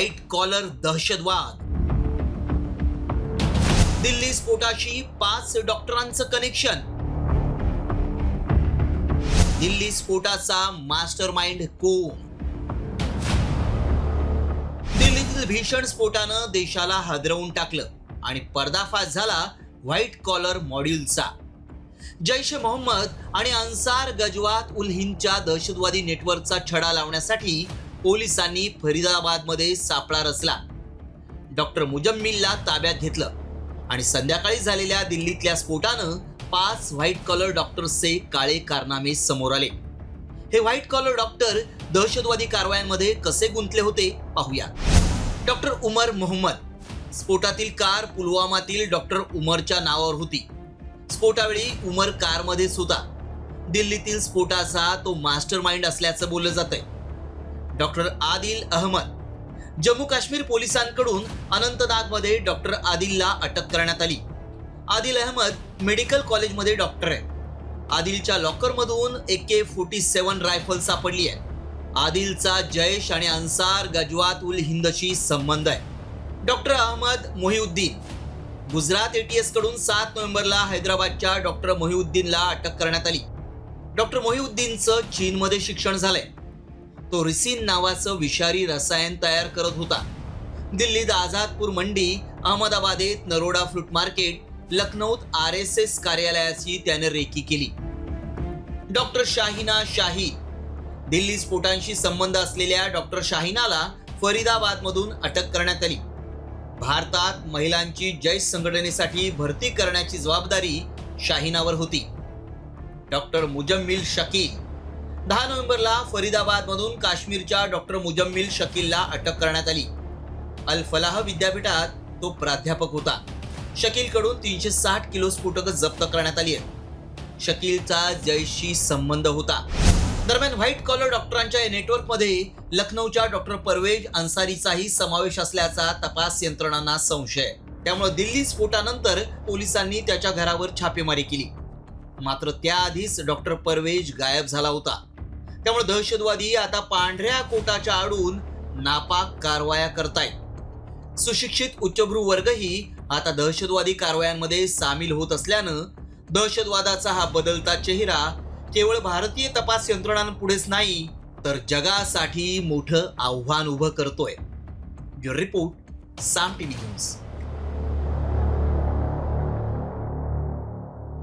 White collar दहशतवाद. दिल्ली स्फोटाशी पाच डॉक्टरांचं कनेक्शन दिल्ली स्फोटाचा मास्टर माइंड कोण? दिल्लीतील भीषण स्फोटानं देशाला हादरवून टाकलं आणि पर्दाफाश झाला व्हाईट कॉलर मॉड्यूलचा जैश ए मोहम्मद आणि अन्सार गजवात उल हिंदच्या दहशतवादी नेटवर्कचा छडा लावण्यासाठी पोलिसांनी फरिदाबादमध्ये सापळा रचला. डॉक्टर मुजम्मिलला ताब्यात घेतलं आणि संध्याकाळी झालेल्या दिल्लीतल्या स्फोटानं पाच व्हाईट कॉलर डॉक्टर्सचे काळे कारनामे समोर आले. हे व्हाईट कॉलर डॉक्टर दहशतवादी कारवायांमध्ये कसे गुंतले होते पाहूया डॉक्टर उमर मोहम्मद स्फोटातील कार पुलवामातील डॉक्टर उमरच्या नावावर होती. स्फोटावेळी उमर कारमध्येच होता. दिल्लीतील स्फोटाचा तो मास्टर माइंड असल्याचं बोललं जातंय. डॉक्टर आदिल अहमद. जम्मू काश्मीर पोलिसांकडून अनंतनागमध्ये डॉक्टर आदिलला अटक करण्यात आली. आदिल अहमद मेडिकल कॉलेजमध्ये डॉक्टर आहे आदिलच्या लॉकरमधून ए के फोर्टी सेवन रायफल सापडली आहे. आदिलचा जयश आणि अन्सार गजवात उल हिंदशी संबंध आहे. डॉक्टर अहमद मोहिउद्दीन. गुजरात एटीएसकडून सात नोव्हेंबरला हैदराबादच्या डॉक्टर मोहिउद्दीनला अटक करण्यात आली. डॉक्टर मोहिउद्दीनचं चीनमध्ये शिक्षण झालंय. तो रिसिन नावाचं विषारी रसायन तयार करत होता. दिल्लीत आझादपूर मंडी अहमदाबादेत नरोडा फ्रूट मार्केट लखनौत आर एस एस कार्यालयाची त्याने रेकी केली. डॉक्टर शाहिना शाही. दिल्ली स्फोटांशी संबंध असलेल्या डॉक्टर शाहिनाला फरीदाबादमधून अटक करण्यात आली. भारतात महिलांची जैश संघटनेसाठी भरती करण्याची जबाबदारी शाहिनावर होती. डॉक्टर मुजम्मिल शकील. दहा नोव्हेंबरला फरीदाबादमधून काश्मीरच्या डॉक्टर मुजम्मिल शकीलला अटक करण्यात आली. अल फलाह विद्यापीठात तो प्राध्यापक होता. शकीलकडून तीनशे साठ किलो स्फोटकं जप्त करण्यात आली आहेत. शकीलचा जयशी संबंध होता. दरम्यान व्हाईट कॉलर डॉक्टरांच्या नेटवर्कमध्ये लखनौच्या डॉक्टर परवेज अन्सारीचाही समावेश असल्याचा तपास यंत्रणांना संशय. त्यामुळे दिल्ली स्फोटानंतर पोलिसांनी त्याच्या घरावर छापेमारी केली. मात्र त्याआधीच डॉक्टर परवेज गायब झाला होता. त्यामुळे दहशतवादी आता पांढऱ्या कोटाच्या आडून नापाक कारवाया करतायत. सुशिक्षित उच्चभ्रू वर्गही आता दहशतवादी कारवायांमध्ये सामील होत असल्यानं दहशतवादाचा हा बदलता चेहरा केवळ भारतीय तपास यंत्रणांपुढेच नाही तर जगासाठी मोठं आव्हान उभं करतोय. Bureau report Saam TV news.